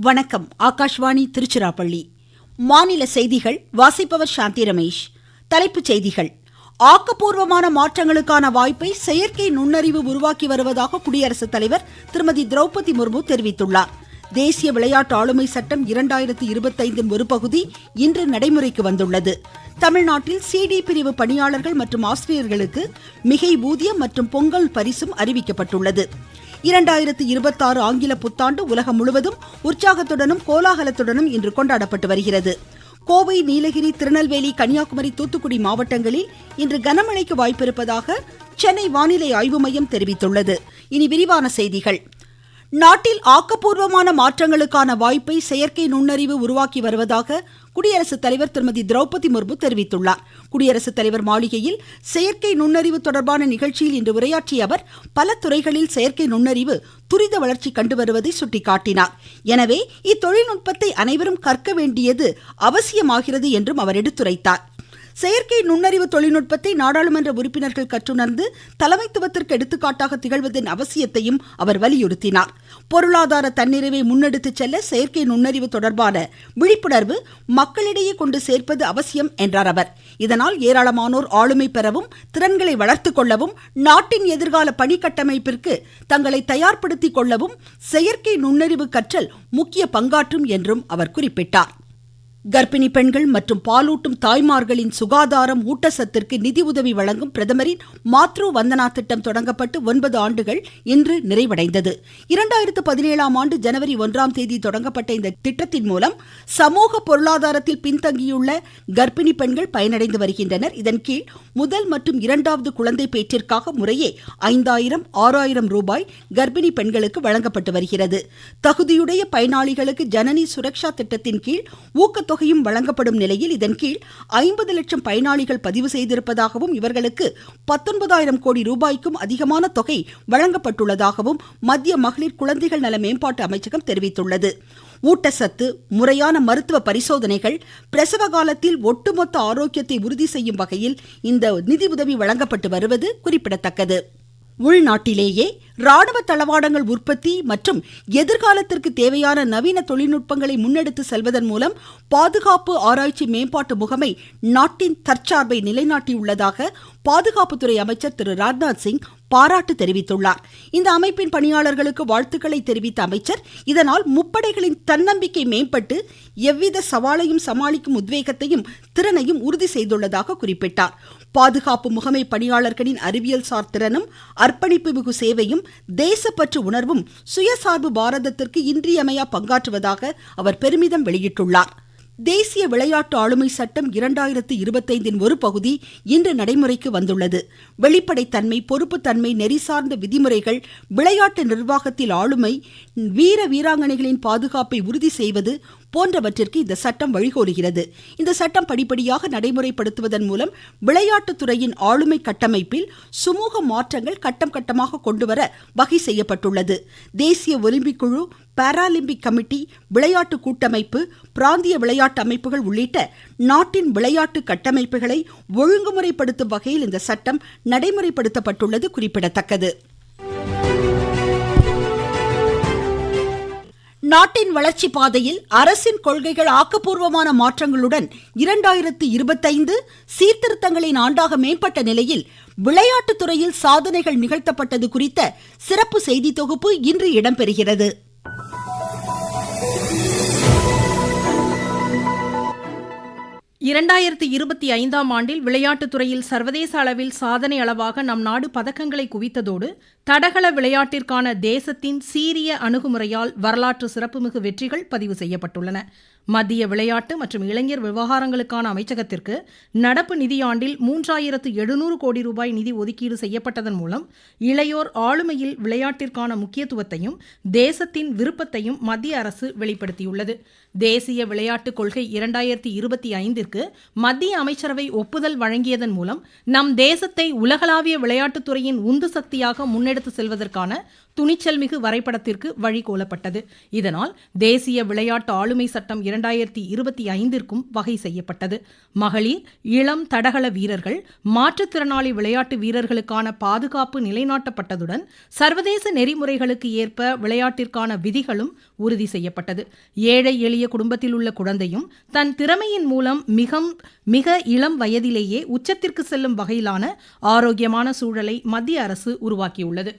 வணக்கம். ஆகாஷ்வாணி திருச்சிராப்பள்ளி. மாநில செய்திகள் வாசிப்பவர் சாந்தி ரமேஷ். தலைப்புச் செய்திகள். ஆக்கப்பூர்வமான மாற்றங்களுக்கான வாய்ப்பை செயற்கை நுண்ணறிவு உருவாக்கி வருவதாக குடியரசுத் தலைவர் திருமதி திரௌபதி முர்மு தெரிவித்துள்ளார். தேசிய விளையாட்டு ஆளுமை சட்டம் இரண்டாயிரத்தி இருபத்தைந்தின் ஒரு பகுதி இன்று நடைமுறைக்கு வந்துள்ளது. தமிழ்நாட்டில் சிடி பிரிவு பணியாளர்கள் மற்றும் ஆசிரியர்களுக்கு மிகை ஊதியம் மற்றும் பொங்கல் பரிசும் அறிவிக்கப்பட்டுள்ளது. இரண்டாயிரத்து இருபத்தாறு ஆங்கில புத்தாண்டு உலகம் முழுவதும் உற்சாகத்துடனும் கோலாகலத்துடனும் இன்று கொண்டாடப்பட்டு வருகிறது. கோவை நீலகிரி திருநெல்வேலி கன்னியாகுமரி தூத்துக்குடி மாவட்டங்களில் இன்று கனமழைக்கு வாய்ப்பிருப்பதாக சென்னை வானிலை ஆய்வு மையம் தெரிவித்துள்ளது. இனி விரிவான செய்திகள். நாட்டில் ஆக்கப்பூர்வமான மாற்றங்களுக்கான வாய்ப்பை செயற்கை நுண்ணறிவு உருவாக்கி வருவதாக குடியரசுத் தலைவர் திருமதி திரௌபதி முர்மு தெரிவித்துள்ளார். குடியரசுத் தலைவர் மாளிகையில் செயற்கை நுண்ணறிவு தொடர்பான நிகழ்ச்சியில் இன்று உரையாற்றிய அவர் பல துறைகளில் செயற்கை நுண்ணறிவு துரித வளர்ச்சி கண்டு வருவதை சுட்டிக்காட்டினார். எனவே இத்தொழில்நுட்பத்தை அனைவரும் கற்க வேண்டியது அவசியமாகிறது என்றும் அவர் எடுத்துரைத்தார். செயற்கை நுண்ணறிவு தொழில்நுட்பத்தை நாடாளுமன்ற உறுப்பினர்கள் கற்றுணர்ந்து தலைமைத்துவத்திற்கு எடுத்துக்காட்டாக திகழ்வதன் அவசியத்தையும் அவர் வலியுறுத்தினார். பொருளாதார தன்னிறைவை முன்னெடுத்துச் செல்ல செயற்கை நுண்ணறிவு தொடர்பான விழிப்புணர்வு மக்களிடையே கொண்டு சேர்ப்பது அவசியம் என்றார் அவர். இதனால் ஏராளமானோர் ஆளுமை பெறவும் திறன்களை வளர்த்துக் கொள்ளவும் நாட்டின் எதிர்கால பணிக்கட்டமைப்பிற்கு தங்களை தயார்படுத்திக் கொள்ளவும் செயற்கை நுண்ணறிவு கற்றல் முக்கிய பங்காற்றும் என்றும் அவர் குறிப்பிட்டார். கர்ப்பிணி பெண்கள் மற்றும் பாலூட்டும் தாய்மார்களின் சுகாதாரம் ஊட்டச்சத்திற்கு நிதி உதவி வழங்கும் பிரதமரின் மாத்ரு வந்தனா திட்டம் தொடங்கப்பட்டு ஒன்பது ஆண்டுகள் இன்று நிறைவடைந்தது. இரண்டாயிரத்து பதினேழாம் ஆண்டு ஜனவரி ஒன்றாம் தேதி தொடங்கப்பட்ட இந்த திட்டத்தின் மூலம் சமூக பொருளாதாரத்தில் பின்தங்கியுள்ள கர்ப்பிணி பெண்கள் பயனடைந்து வருகின்றனர். இதன் கீழ் முதல் மற்றும் இரண்டாவது குழந்தை பேற்றிற்காக முறையே ஐந்தாயிரம் ஆறாயிரம் ரூபாய் கர்ப்பிணி பெண்களுக்கு வழங்கப்பட்டு வருகிறது. தகுதியுடைய பயனாளிகளுக்கு ஜனனி சுரக்ஷா திட்டத்தின் கீழ் ஊக்கத்தொகை தொகையும் வழங்கப்படும் நிலையில் இதன் கீழ் ஐம்பது லட்சம் பயனாளிகள் பதிவு செய்திருப்பதாகவும் இவர்களுக்கு பத்தொன்பதாயிரம் கோடி ரூபாய்க்கும் அதிகமான தொகை வழங்கப்பட்டுள்ளதாகவும் மத்திய மகளிர் குழந்தைகள் நல மேம்பாட்டு அமைச்சகம் தெரிவித்துள்ளது. ஊட்டச்சத்து முறையான மருத்துவ பரிசோதனைகள் பிரசவ காலத்தில் ஒட்டுமொத்த ஆரோக்கியத்தை உறுதி செய்யும் வகையில் இந்த நிதி உதவி வழங்கப்பட்டு வருவது குறிப்பிடத்தக்கது. உள்நாட்டிலேயே ராணுவ தளவாடங்கள் உற்பத்தி மற்றும் எதிர்காலத்திற்கு தேவையான நவீன தொழில்நுட்பங்களை முன்னெடுத்து செல்வதன் மூலம் பாதுகாப்பு ஆராய்ச்சி மேம்பாட்டு முகமை நாட்டின் தற்சார்பை நிலைநாட்டியுள்ளதாக பாதுகாப்புத்துறை அமைச்சர் திரு ராஜ்நாத் சிங் பாராட்டு தெரிவித்துள்ளார். இந்த அமைப்பின் பணியாளர்களுக்கு வாழ்த்துக்களை தெரிவித்த அமைச்சர் இதனால் முப்படைகளின் தன்னம்பிக்கை மேம்பட்டு எவ்வித சவாலையும் சமாளிக்கும் உத்வேகத்தையும் திறனையும் உறுதி செய்துள்ளதாக குறிப்பிட்டார். பாதுகாப்பு முகமை பணியாளர்களின் அறிவியல் சார் திறனும் அர்ப்பணிப்பு மிகு சேவையும் தேசப்பற்று உணர்வும் சுயசார்பு பாரதத்திற்கு இன்றியமையா பங்காற்றுவதாக அவர் பெருமிதம் வெளியிட்டுள்ளார். தேசிய விளையாட்டு ஆளுமை சட்டம் இரண்டாயிரத்து இருபத்தைந்தின் ஒரு பகுதி இன்று நடைமுறைக்கு வந்துள்ளது. வெளிப்படைத்தன்மை பொறுப்புத்தன்மை நெறி சார்ந்த விதிமுறைகள் விளையாட்டு நிர்வாகத்தில் ஆளுமை வீர வீராங்கனைகளின் பாதுகாப்பை உறுதி செய்வது போன்றவற்றிற்கு இந்த சட்டம் வழிகோலுகிறது. இந்த சட்டம் படிப்படியாக நடைமுறைப்படுத்துவதன் மூலம் விளையாட்டுத்துறையின் ஆளுமை கட்டமைப்பில் சுமூக மாற்றங்கள் கட்டம் கட்டமாக கொண்டுவர வகை செய்யப்பட்டுள்ளது. தேசிய ஒலிம்பிக் குழு பாராலிம்பிக் கமிட்டி விளையாட்டு கூட்டமைப்பு பிராந்திய விளையாட்டு அமைப்புகள் உள்ளிட்ட நாட்டின் விளையாட்டு கட்டமைப்புகளை ஒழுங்குமுறைப்படுத்தும் வகையில் இந்த சட்டம் நடைமுறைப்படுத்தப்பட்டுள்ளது குறிப்பிடத்தக்கது. நாட்டின் வளர்ச்சி பாதையில் அரசின் கொள்கைகள் ஆக்கப்பூர்வமான மாற்றங்களுடன் இரண்டாயிரத்து இருபத்தைந்து சீர்திருத்தங்களின் ஆண்டாக மேம்பட்ட நிலையில் விளையாட்டுத்துறையில் சாதனைகள் நிகழ்த்தப்பட்டது குறித்த சிறப்பு செய்தி தொகுப்பு இன்று இடம்பெறுகிறது. இரண்டாயிரத்தி இருபத்தி ஐந்தாம் ஆண்டில் விளையாட்டுத் துறையில் சர்வதேச அளவில் சாதனை அளவாக நம் நாடு பதக்கங்களை குவித்ததோடு தடகள விளையாட்டிற்கான தேசத்தின் சீரிய அணுகுமுறையால் வரலாற்று சிறப்புமிகு வெற்றிகள் பதிவு செய்யப்பட்டுள்ளன. மத்திய விளையாட்டு மற்றும் இளைஞர் விவகாரங்களுக்கான அமைச்சகத்திற்கு நடப்பு நிதியாண்டில் மூன்றாயிரத்து எழுநூறு கோடி ரூபாய் நிதி ஒதுக்கீடு செய்யப்பட்டதன் மூலம் இளையோர் ஆளுமையில் விளையாட்டிற்கான முக்கியத்துவத்தையும் தேசத்தின் விருப்பத்தையும் மத்திய அரசு வெளிப்படுத்தியுள்ளது. தேசிய விளையாட்டுக் கொள்கை இரண்டாயிரத்தி இருபத்தி ஐந்திற்கு மத்திய அமைச்சரவை ஒப்புதல் வழங்கியதன் மூலம் நம் தேசத்தை உலகளாவிய விளையாட்டுத்துறையின் உந்து சக்தியாக முன்னெடுத்து செல்வதற்கான துணிச்சல் மிகு வரைபடத்திற்கு வழிகோலப்பட்டது இதனால் தேசிய விளையாட்டு ஆளுமை சட்டம் இரண்டாயிரத்தி இருபத்தி ஐந்திற்கும் வகை செய்யப்பட்டது. மகளிர் இளம் தடகள வீரர்கள் மாற்றுத்திறனாளி விளையாட்டு வீரர்களுக்கான பாதுகாப்பு நிலைநாட்டப்பட்டதுடன் சர்வதேச நெறிமுறைகளுக்கு ஏற்ப விளையாட்டிற்கான விதிகளும் உறுதி செய்யப்பட்டது. ஏழை எளிய குடும்பத்தில் உள்ள குழந்தையும் தன் திறமையின் மூலம் மிக மிக இளம் வயதிலேயே உச்சத்திற்கு செல்லும் வகையிலான ஆரோக்கியமான சூழலை மத்திய அரசு உருவாக்கியுள்ளது.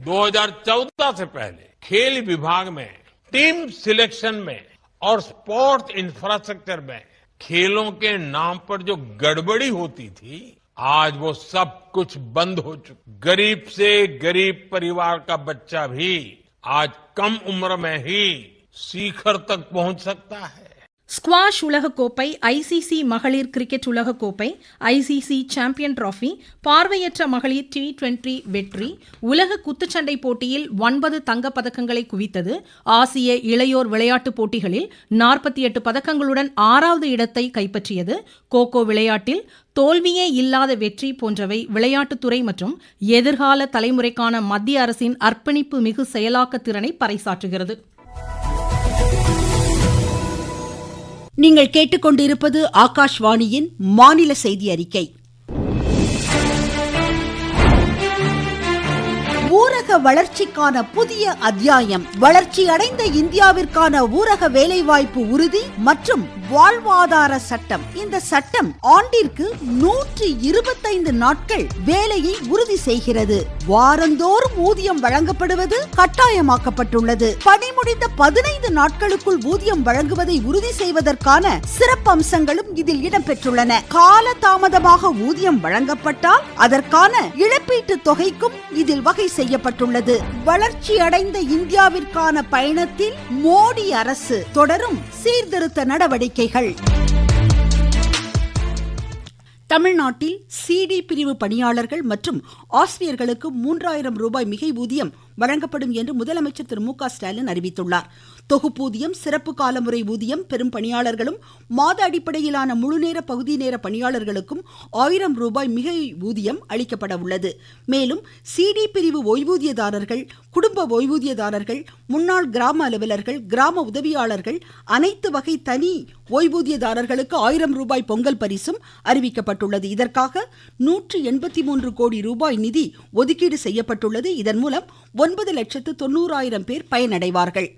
2014 से पहले खेल विभाग में, टीम सिलेक्शन में और स्पोर्ट्स इंफ्रास्ट्रक्चर में खेलों के नाम पर जो गड़बड़ी होती थी, आज वो सब कुछ बंद हो चुका, गरीब से गरीब परिवार का बच्चा भी आज कम उम्र में ही शिखर तक पहुँच सकता है। ஸ்குவாஷ் உலகக்கோப்பை ஐசிசி மகளிர் கிரிக்கெட் உலகக்கோப்பை ஐசிசி சாம்பியன் டிராஃபி பார்வையற்ற மகளிர் டி டுவெண்டி வெற்றி உலக குத்துச்சண்டை போட்டியில் ஒன்பது தங்கப்பதக்கங்களை குவித்தது. ஆசிய இளையோர் விளையாட்டுப் போட்டிகளில் நாற்பத்தி எட்டு பதக்கங்களுடன் ஆறாவது இடத்தை கைப்பற்றியது. கோகோ விளையாட்டில் தோல்வியே இல்லாத வெற்றி போன்றவை விளையாட்டுத்துறை மற்றும் எதிர்கால தலைமுறைக்கான மத்திய அரசின் அர்ப்பணிப்பு மிகு செயலாக்க திறனை பறைசாற்றுகிறது. நீங்கள் கேட்டுக்கொண்டிருப்பது ஆகாஷ்வாணியின் மாநில செய்தி அறிக்கை. ஊரக வளர்ச்சிக்கான புதிய அத்தியாயம் வளர்ச்சி அடைந்த இந்தியாவிற்கான ஊரக வேலைவாய்ப்பு உறுதி மற்றும் வாழ்வாதார சட்டம். இந்த சட்டம் ஆண்டிற்கு நூற்றி இருபத்தைந்து நாட்கள் வேலையை உறுதி செய்கிறது. வாரந்தோறும் ஊதியம் வழங்கப்படுவது கட்டாயமாக்கப்பட்டுள்ளது. பணி முடிந்த பதினைந்து நாட்களுக்குள் ஊதியம் வழங்குவதை உறுதி செய்வதற்கான சிறப்பு அம்சங்களும் இதில் இடம்பெற்றுள்ளன. கால தாமதமாக ஊதியம் வழங்கப்பட்டால் அதற்கான இழப்பீட்டு தொகைக்கும் இதில் வகை செய்யப்பட்டுள்ளது. வளர்ச்சி அடைந்த இந்தியாவிற்கான பயணத்தில் மோடி அரசு தொடரும் சீர்திருத்த நடவடிக்கை நடவடிக்கைகள் தமிழ்நாட்டில் சிடி பிரிவு பணியாளர்கள் மற்றும் ஆசிரியர்களுக்கு மூன்றாயிரம் ரூபாய் மிகை ஊதியம் வழங்கப்படும் என்று முதலமைச்சர் திரு மு க ஸ்டாலின் அறிவித்துள்ளார். தொகுப்பூதியம் சிறப்பு காலமுறை ஊதியம் பெரும் பணியாளர்களும் மாத அடிப்படையிலான முழுநேர பகுதி நேர பணியாளர்களுக்கும் ஆயிரம் ரூபாய் மிகை ஊதியம் அளிக்கப்பட உள்ளது. மேலும் சிடி பிரிவு ஓய்வூதியதாரர்கள் குடும்ப ஓய்வூதியதாரர்கள் முன்னாள் கிராம அலுவலர்கள் கிராம உதவியாளர்கள் அனைத்து வகை தனி ஓய்வூதியதாரர்களுக்கு ஆயிரம் ரூபாய் பொங்கல் பரிசும் அறிவிக்கப்பட்டுள்ளது. இதற்காக நூற்று எண்பத்தி மூன்று கோடி ரூபாய் நிதி ஒதுக்கீடு செய்யப்பட்டுள்ளது. இதன் மூலம் ஒன்பது லட்சத்து தொண்ணூறாயிரம் பேர் பயனடைவார்கள்.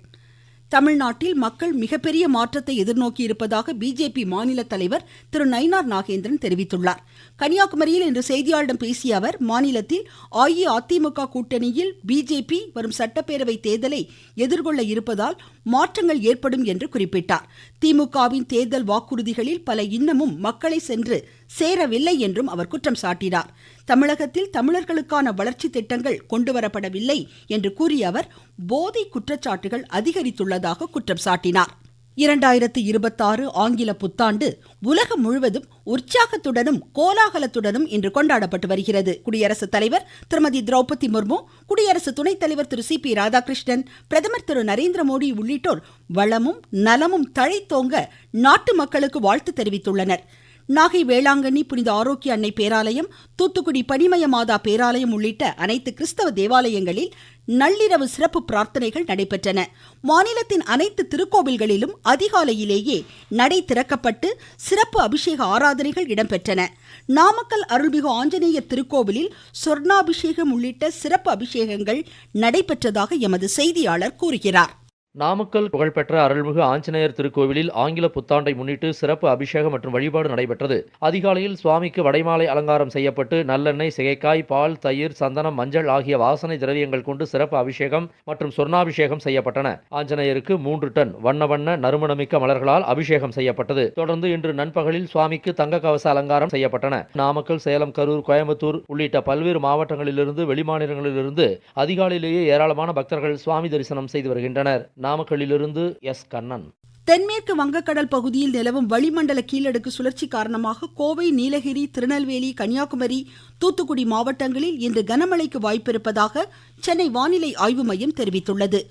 தமிழ்நாட்டில் மக்கள் மிகப்பெரிய மாற்றத்தை எதிர்நோக்கி இருப்பதாக பிஜேபி மாநில தலைவர் திரு நயினார் நாகேந்திரன் தெரிவித்துள்ளார். கன்னியாகுமரியில் இன்று செய்தியாளர்களிடம் பேசிய அவர் மாநிலத்தில் அஇஅதிமுக கூட்டணியில் பிஜேபி வரும் சட்டப்பேரவை தேர்தலை எதிர்கொள்ள இருப்பதால் மாற்றங்கள் ஏற்படும் என்று குறிப்பிட்டார். திமுகவின் தேர்தல் வாக்குறுதிகளில் பல இன்னமும் மக்களை சென்று சேரவில்லை என்றும் அவர் குற்றம் சாட்டினார். தமிழகத்தில் தமிழர்களுக்கான வளர்ச்சி திட்டங்கள் கொண்டுவரப்படவில்லை என்று கூறிய அவர் போதை குற்றச்சாட்டுகள் அதிகரித்துள்ளதாக குற்றம் சாட்டினார். இரண்டாயிரத்து இருபத்தாறு ஆங்கில புத்தாண்டு உலகம் முழுவதும் உற்சாகத்துடனும் கோலாகலத்துடனும் இன்று கொண்டாடப்பட்டு வருகிறது. குடியரசுத் தலைவர் திருமதி திரௌபதி முர்மு குடியரசு துணைத் தலைவர் திரு சி பி ராதாகிருஷ்ணன் பிரதமர் திரு நரேந்திர மோடி உள்ளிட்டோர் வளமும் நலமும் தழைத்தோங்க நாட்டு மக்களுக்கு வாழ்த்து தெரிவித்துள்ளனர். நாகை வேளாங்கண்ணி புனித ஆரோக்கிய அன்னை பேராலயம் தூத்துக்குடி பனிமய மாதா பேராலயம் உள்ளிட்ட அனைத்து கிறிஸ்தவ தேவாலயங்களில் நள்ளிரவு சிறப்பு பிரார்த்தனைகள் நடைபெற்றன. மாநிலத்தின் அனைத்து திருக்கோவில்களிலும் அதிகாலையிலேயே நடை திறக்கப்பட்டு சிறப்பு அபிஷேக ஆராதனைகள் இடம்பெற்றன. நாமக்கல் அருள்மிகு ஆஞ்சநேயர் திருக்கோவிலில் சொர்ணாபிஷேகம் உள்ளிட்ட சிறப்பு அபிஷேகங்கள் நடைபெற்றதாக எமது செய்தியாளர் கூறுகிறார். நாமக்கல் புகழ்பெற்ற அருள்மிகு ஆஞ்சநேயர் திருக்கோவிலில் ஆங்கில புத்தாண்டை முன்னிட்டு சிறப்பு அபிஷேகம் மற்றும் வழிபாடு நடைபெற்றது. அதிகாலையில் சுவாமிக்கு வடைமாலை அலங்காரம் செய்யப்பட்டு நல்லெண்ணெய் சிகைக்காய் பால் தயிர் சந்தனம் மஞ்சள் ஆகிய வாசனை திரவியங்கள் கொண்டு சிறப்பு அபிஷேகம் மற்றும் சொர்ணாபிஷேகம் செய்யப்பட்டன. ஆஞ்சநேயருக்கு மூன்று டன் வண்ண வண்ண நறுமணமிக்க மலர்களால் அபிஷேகம் செய்யப்பட்டது. தொடர்ந்து இன்று நண்பகலில் சுவாமிக்கு தங்க கவச அலங்காரம் செய்யப்பட்டன. நாமக்கல் சேலம் கரூர் கோயம்புத்தூர் உள்ளிட்ட பல்வேறு மாவட்டங்களிலிருந்து வெளிமாநிலங்களிலிருந்து அதிகாலையிலேயே ஏராளமான பக்தர்கள் சுவாமி தரிசனம் செய்து வருகின்றனர். நாமக்கல்லிலிருந்து எஸ். கண்ணன். தென்மேற்கு வங்கக்கடல் பகுதியில் நிலவும் வளிமண்டல கீழடுக்கு சுழற்சி காரணமாக கோவை நீலகிரி திருநெல்வேலி கன்னியாகுமரி தூத்துக்குடி மாவட்டங்களில் இன்று கனமழைக்கு வாய்ப்பிருப்பதாக சென்னை வானிலை ஆய்வு மையம் தெரிவித்துள்ளது.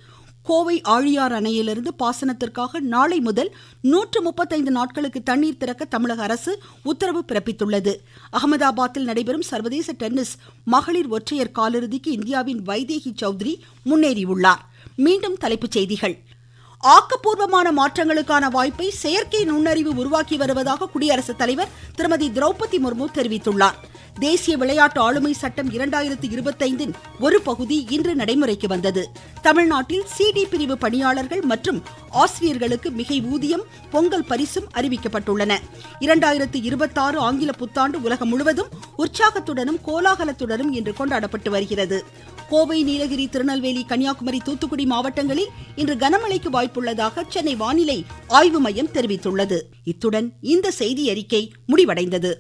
கோவை ஆழியார் அணையிலிருந்து பாசனத்திற்காக நாளை முதல் நூற்று முப்பத்தைந்து நாட்களுக்கு தண்ணீர் திறக்க தமிழக அரசு உத்தரவு பிறப்பித்துள்ளது. அகமதாபாத்தில் நடைபெறும் சர்வதேச டென்னிஸ் மகளிர் ஒற்றையர் காலிறுதிக்கு இந்தியாவின் வைதேகி சௌத்ரி முன்னேறியுள்ளார். மீண்டும் தலைப்புச் செய்திகள். ஆக்கப்பூர்வமான மாற்றங்களுக்கான வாய்ப்பை செயற்கை நுண்ணறிவு உருவாக்கி வருவதாக குடியரசுத் தலைவர் திருமதி திரௌபதி முர்மு தெரிவித்துள்ளார். தேசிய விளையாட்டு ஆளுமை சட்டம் இரண்டாயிரத்தி இருபத்தைந்தின் ஒரு பகுதி இன்று நடைமுறைக்கு வந்தது. தமிழ்நாட்டில் சிடி பிரிவு பணியாளர்கள் மற்றும் ஆசிரியர்களுக்கு மிகை ஊதியம் பொங்கல் பரிசும் அறிவிக்கப்பட்டுள்ளன. இரண்டாயிரத்து இருபத்தாறு ஆங்கில புத்தாண்டு உலகம் முழுவதும் உற்சாகத்துடனும் கோலாகலத்துடனும் இன்று கொண்டாடப்பட்டு வருகிறது. கோவை நீலகிரி திருநெல்வேலி கன்னியாகுமரி தூத்துக்குடி மாவட்டங்களில் இன்று கனமழைக்கு வாய்ப்புள்ளதாக சென்னை வானிலை ஆய்வு மையம் தெரிவித்துள்ளது. இத்துடன் இந்த செய்தி அறிக்கை முடிவடைந்தது.